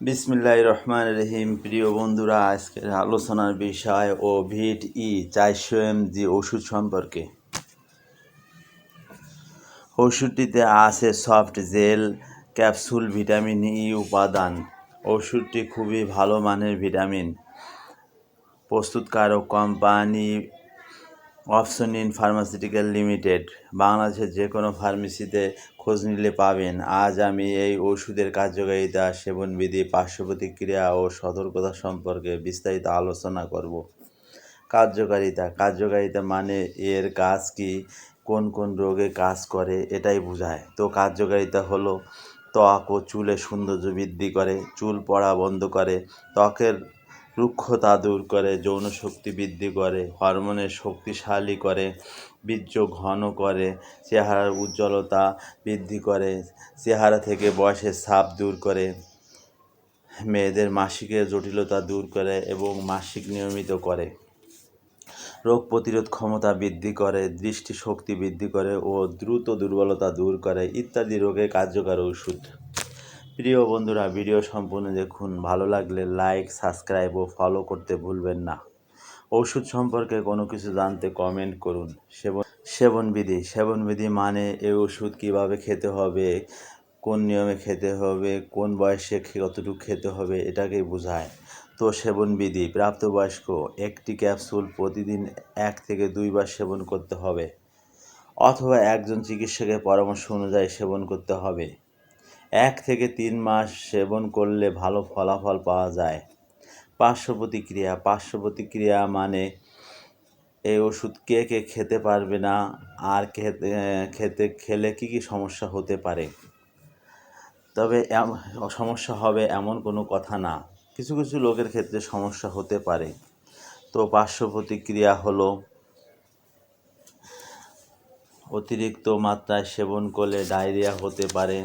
বিসমিল্লাহ রহমান রহিম। প্রিয় বন্ধুরা, আজকের আলোচনার বিষয় ও ভিট ই চারশো এম জি ওষুধ সম্পর্কে। ওষুধটিতে আছে soft gel, capsule, vitamin E উপাদান। ওষুধটি খুবই ভালো মানের ভিটামিন। প্রস্তুতকারক কোম্পানি অপশনিন ফার্মাসিউটিক্যাল লিমিটেড, বাংলাদেশের যে কোনো ফার্মেসিতে খোঁজ নিলে পাবেন। আজ আমি এই ওষুধের কার্যকারিতা, সেবনবিধি পার্শ্ব প্রতিক্রিয়া ও সতর্কতা সম্পর্কে বিস্তারিত আলোচনা করব। কার্যকারিতা। কার্যকারিতা মানে এর কাজ কি? কোন কোন রোগে কাজ করে? এটাই বোঝায়। তো কার্যকারিতা হলো ত্বক ও চুলের সৌন্দর্য বৃদ্ধি করে, চুল পড়া বন্ধ করে, ত্বকের রুক্ষতা দূর করে যৌন শক্তি বৃদ্ধি করে, হরমোনের শক্তিশালী করে, বীর্য ঘন করে, চেহারার উজ্জ্বলতা বৃদ্ধি করে, চেহারা থেকে বয়সের ছাপ দূর করে, মেয়েদের মাসিকের জটিলতা দূর করে এবং মাসিক নিয়মিত করে। রোগ প্রতিরোধ ক্ষমতা বৃদ্ধি করে, দৃষ্টিশক্তি বৃদ্ধি করে ও দ্রুত দুর্বলতা দূর করে ইত্যাদি রোগে কার্যকর ওষুধ প্রিয় বন্ধুরা, ভিডিও সম্পূর্ণ দেখুন। ভালো লাগলে লাইক সাবস্ক্রাইব ও ফলো করতে ভুলবেন না। ওষুধ সম্পর্কে কোনো কিছু জানতে কমেন্ট করুন। সেবন সেবনবিধি সেবনবিধি মানে এই ওষুধ কীভাবে খেতে হবে, কোন নিয়মে খেতে হবে, কোন বয়সে কতটুকু খেতে হবে, এটাকেই বোঝায়। তো সেবনবিধি, প্রাপ্তবয়স্ক, একটি ক্যাপসুল প্রতিদিন এক থেকে দুইবার সেবন করতে হবে। অথবা একজন চিকিৎসকের পরামর্শ অনুযায়ী সেবন করতে হবে। এক থেকে তিন মাস সেবন করলে ভালো ফলাফল পাওয়া যায়। পার্শ্ব প্রতিক্রিয়া পার্শ্ব প্রতিক্রিয়া মানে এই ওষুধ কে কে খেতে পারবে না, আর খেতে খেতে, খেলে কী কী সমস্যা হতে পারে? তবে সমস্যা হবে এমন কোনো কথা না। কিছু কিছু লোকের ক্ষেত্রে সমস্যা হতে পারে। তো পার্শ্ব প্রতিক্রিয়া হলো অতিরিক্ত মাত্রায় সেবন করলে ডায়রিয়া হতে পারে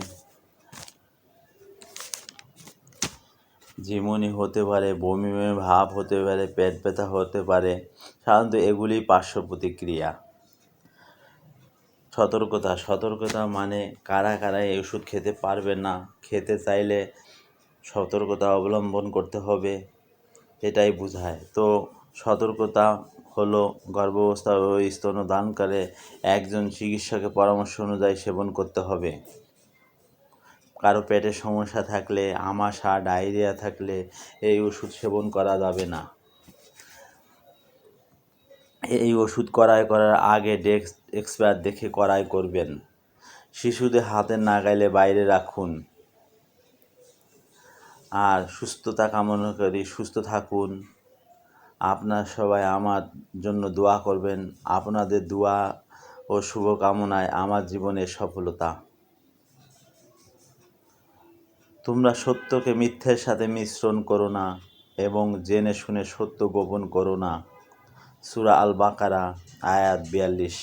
ঝিমুনি হতে পারে, বমি বমি ভাব হতে পারে, পেট ব্যথা হতে পারে, সাধারণত এগুলি পার্শ্ব প্রতিক্রিয়া। সতর্কতা সতর্কতা মানে কারা কারা এই ওষুধ খেতে পারবে না, খেতে চাইলে সতর্কতা অবলম্বন করতে হবে, এটাই বোঝায়। তো সতর্কতা হলো গর্ভাবস্থা ও স্তনদানকালে একজন চিকিৎসকের পরামর্শ অনুযায়ী সেবন করতে হবে। কারও পেটের সমস্যা থাকলে, আমাশা, ডায়রিয়া থাকলে এই ওষুধ সেবন করা যাবে না। এই ওষুধ করাই করার আগে ডেক্স, এক্সপায়ার দেখে করাই করবেন। শিশুদের হাতে নাগাইলে বাইরে রাখুন। আর সুস্থতা কামনা করি, সুস্থ থাকুন। আপনার সবাই আমার জন্য দোয়া করবেন। আপনাদের দোয়া ও শুভকামনায় আমার জীবনের সফলতা। তোমরা সত্যকে মিথ্যের সাথে মিশ্রণ করো না এবং জেনে শুনে সত্য গোপন করো না। সুরা আল বাকারা আয়াত বিয়াল্লিশ।